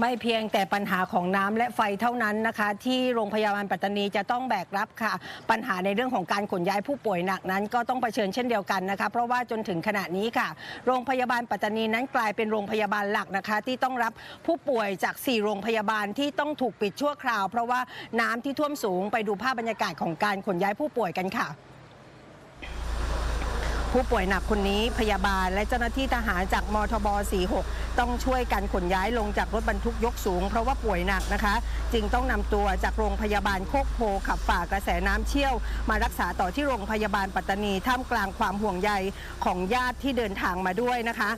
ไม่เพียงแต่ปัญหาของน้ำและไฟเท่านั้นนะคะ ที่โรงพยาบาลปัตตานีจะต้องแบกรับค่ะ ปัญหาในเรื่องของการขนย้ายผู้ป่วยหนักนั้น ก็ต้องเผชิญเช่นเดียวกันนะคะ เพราะว่าจนถึงขณะนี้ค่ะ โรงพยาบาลปัตตานีนั้นกลายเป็นโรงพยาบาลหลักนะคะ ที่ต้องรับผู้ป่วยจาก 4 โรงพยาบาลที่ต้องถูกปิดชั่วคราว เพราะว่าน้ำที่ท่วมสูงไปดูภาพบรรยากาศของการขนย้ายผู้ป่วยกันค่ะ ผู้ป่วยหนักคนนี้พยาบาลและเจ้าหน้าที่ทหารจากมทบ 46 ต้องช่วยกันขนย้ายลงจากรถบรรทุกยกสูง เพราะว่าป่วยหนักนะคะ จึงต้องนำตัวจากโรงพยาบาลโคกโพขับฝ่ากระแสน้ำเชี่ยว มารักษาต่อที่โรงพยาบาลปัตตานีท่ามกลางความห่วงใยของญาติที่เดินทางมาด้วยนะคะ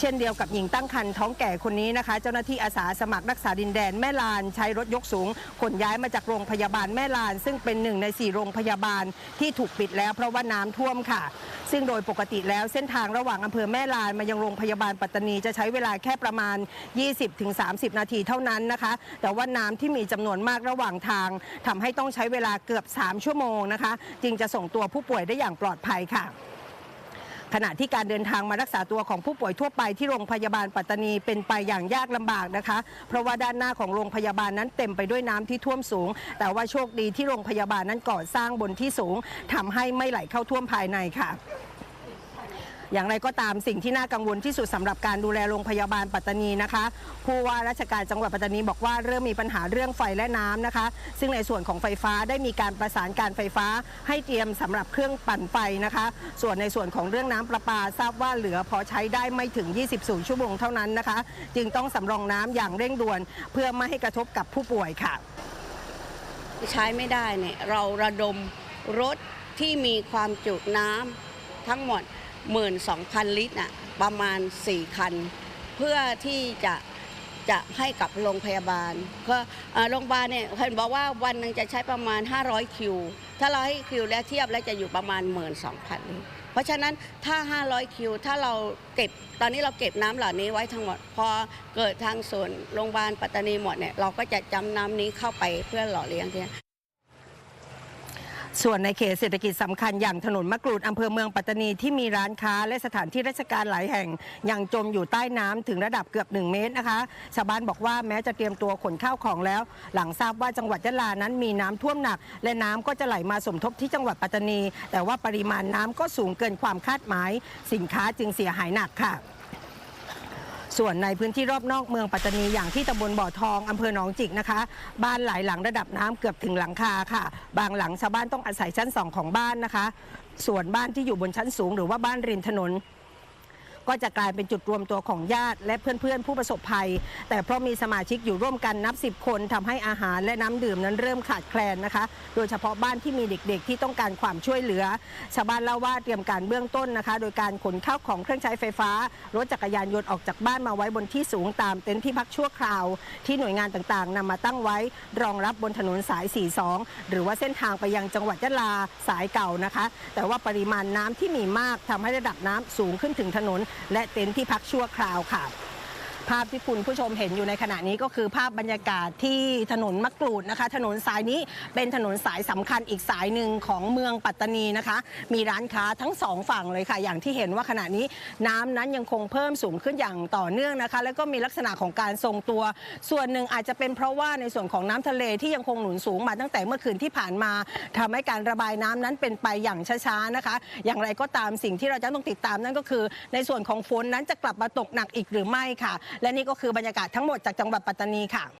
เช่นเดียวกับหญิงตั้งครรภ์ท้องแก่คนนี้นะคะ เจ้าหน้าที่อาสาสมัครรักษาดินแดนแม่ลานใช้รถยกสูงขนย้ายมาจากโรงพยาบาลแม่ลาน ซึ่งเป็นหนึ่งในสี่โรงพยาบาลที่ถูกปิดแล้วเพราะว่าน้ำท่วมค่ะ ซึ่งโดยปกติแล้วเส้นทางระหว่างอำเภอแม่ลานมายังโรงพยาบาลปัตตานีจะใช้เวลาแค่ประมาณ 20-30 นาทีเท่านั้นนะคะ แต่ว่าน้ำที่มีจำนวนมากระหว่างทางทำให้ต้องใช้เวลาเกือบ 3 ชั่วโมงนะคะ จึงจะส่งตัวผู้ป่วยได้อย่างปลอดภัยค่ะ ขณะที่การเดินทางมารักษาตัวของผู้ป่วยทั่วไปที่โรงพยาบาลปัตตานีเป็นไปอย่างยากลำบากนะคะ เพราะว่าด้านหน้าของโรงพยาบาลนั้นเต็มไปด้วยน้ำที่ท่วมสูง แต่ว่าโชคดีที่โรงพยาบาลนั้นก่อสร้างบนที่สูงทำให้ไม่ไหลเข้าท่วมภายในค่ะ อย่างไรก็ตามสิ่งที่น่ากังวลที่สุดสำหรับการดูแลโรงพยาบาลปัตตานีนะคะผู้ว่าราชการจังหวัดปัตตานีบอกว่าเริ่มมีปัญหาเรื่องไฟและน้ำนะคะ ซึ่งในส่วนของไฟฟ้าได้มีการประสานการไฟฟ้า ให้เตรียมสำหรับเครื่องปั่นไฟนะคะ ส่วนในส่วนของเรื่องน้ำประปาทราบว่าเหลือพอใช้ได้ไม่ถึง 24 ชั่วโมงเท่านั้นนะคะ จึงต้องสำรองน้ำอย่างเร่งด่วน เพื่อไม่ให้กระทบกับผู้ป่วยค่ะ ใช้ไม่ได้เนี่ยเราระดมรถที่มีความจุน้ำทั้งหมด 12,000 ลิตรน่ะประมาณ 4 คัน เพื่อที่จะจะให้กับโรงพยาบาลก็โรงพยาบาลเนี่ยเห็นบอกว่าวันหนึ่งจะใช้ประมาณ 500 คิว ถ้าเราให้คิวแล้วเทียบแล้วจะอยู่ประมาณ 12,000ลิตรเพราะฉะนั้นถ้า 500 คิว ถ้าเราเก็บ ตอนนี้เราเก็บน้ำเหล่านี้ไว้ทั้งหมด พอเกิดทางส่วนโรงพยาบาลปัตตานีหมดเนี่ย เราก็จะจำน้ำนี้เข้าไปเพื่อหล่อเลี้ยงที่ ส่วนในเขตเศรษฐกิจสำคัญอย่างถนนมะกรูดอำเภอเมืองปัตตานีที่มีร้านค้าและสถานที่ราชการหลายแห่ง ยังจมอยู่ใต้น้ำถึงระดับเกือบ 1 เมตรนะคะชาวบ้านบอกว่าแม้จะเตรียมตัวขนข้าวของแล้ว หลังทราบว่าจังหวัดยะลานั้นมีน้ำท่วมหนัก และน้ำก็จะไหลมาสมทบที่จังหวัดปัตตานี แต่ว่าปริมาณน้ำก็สูงเกินความคาดหมาย สินค้าจึงเสียหายหนักค่ะ ส่วนในพื้นที่รอบนอกเมืองปัตตานีอย่างที่ตำบลบ่อทองอำเภอหนองจิกนะคะ บ้านหลายหลังระดับน้ำเกือบถึงหลังคาค่ะ บางหลังชาวบ้านต้องอาศัยชั้นสองของบ้านนะคะ ส่วนบ้านที่อยู่บนชั้นสูง หรือว่าบ้านริมถนน ก็จะกลายเป็นจุดรวมตัวของญาติ และเพื่อนๆ ผู้ประสบภัย แต่เพราะมีสมาชิกอยู่ร่วมกันนับ 10 คนทำให้อาหารและน้ำดื่มนั้นเริ่มขาดแคลนนะคะ โดยเฉพาะบ้านที่มีเด็กๆ ที่ต้องการความช่วยเหลือ ชาวบ้านเล่าว่าเตรียมการเบื้องต้นนะคะ โดยการขนข้าวของเครื่องใช้ไฟฟ้า รถจักรยานยนต์ออกจากบ้านมาไว้บนที่สูงตามเต็นท์ที่พักชั่วคราว ที่หน่วยงานต่างๆนำมาตั้งไว้รองรับบนถนนสาย 42 หรือว่าเส้นทางไปยังจังหวัดยะลาสายเก่านะคะ แต่ว่าปริมาณน้ำที่มีมากทำให้ระดับน้ำสูงขึ้นถึงถนนและเต็นท์ที่พักชั่วคราวค่ะ ภาพที่คุณผู้ชมเห็นอยู่ในขณะนี้ก็คือภาพบรรยากาศที่ถนนมะกรูดนะคะ ถนนสายนี้เป็นถนนสายสำคัญอีกสายหนึ่งของเมืองปัตตานีนะคะ มีร้านค้าทั้งสองฝั่งเลยค่ะ อย่างที่เห็นว่าขณะนี้น้ำนั้นยังคงเพิ่มสูงขึ้นอย่างต่อเนื่องนะคะ แล้วก็มีลักษณะของการทรงตัว ส่วนหนึ่งอาจจะเป็นเพราะว่าในส่วนของน้ำทะเลที่ยังคงหนุนสูงมาตั้งแต่เมื่อคืนที่ผ่านมาทำให้การระบายน้ำนั้นเป็นไปอย่างช้าๆนะคะ อย่างไรก็ตามสิ่งที่เราจะต้องติดตามนั่นก็คือ ในส่วนของฝนนั้นจะกลับมาตกหนักอีกหรือไม่ค่ะและนี่ก็คือบรรยากาศทั้งหมดจากจังหวัดปัตตานีค่ะ